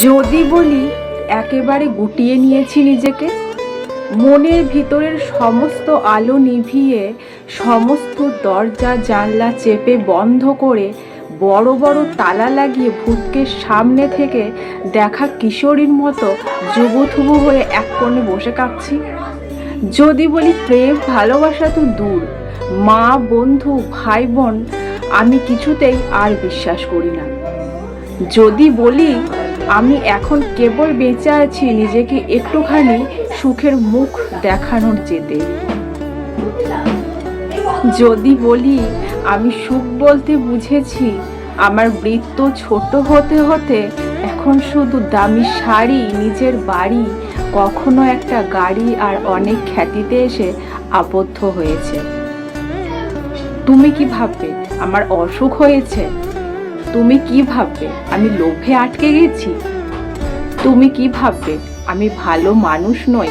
যদি বলি, একেবারে গুটিয়ে নিয়েছি নিজেকে। মনের ভিতরের সমস্ত আলো নিভিয়ে, সমস্ত দরজা, জানলা চেপে বন্ধ করে, বড় বড় তালা লাগিয়ে ভূতকে সামনে থেকে দেখা কিশোরীর মতো যুবথুবু হয়ে এক কোণে বসে কাঁপছি। যদি বলি প্রেম ভালোবাসা তো দূর, মা, বন্ধু ভাই বোন আমি কিছুতেই আর বিশ্বাস করি না। যদি বলি আমি এখন কেবল বেঁচে আছি নিজেকে একটুখানি সুখের মুখ দেখানোর যেতে যদি বলি, আমি সুখ বলতে বুঝেছি, আমার বৃত্ত ছোট হতে হতে এখন শুধু দামি শাড়ি, নিজের বাড়ি, কখনো একটা গাড়ি আর অনেক খ্যাতিতে এসে আবদ্ধ হয়েছে। তুমি কি ভাববে, আমার অসুখ হয়েছে? তুমি কি ভাববে? আমি লোভে আটকে গেছি? তুমি কি ভাববে? আমি ভালো মানুষ নই।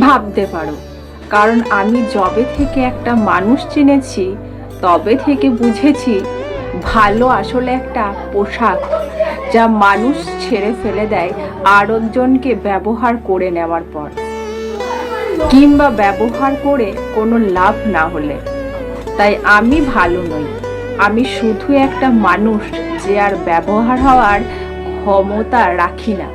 ভাবতে পারো। কারণ আমি যবে থেকে একটা মানুষ চিনেছি, তবে থেকে বুঝেছি ভালো আসলে একটা পোশাক যা মানুষ ছেড়ে ফেলে দেয় আরেকজনকে ব্যবহার করে নেওয়ার পর। কিংবা ব্যবহার করে কোনো লাভ না হলে। তাই আমি ভালো নই। আমি শুধু একটা মানুষ যে আর ব্যবহার হওয়ার ক্ষমতা রাখি না।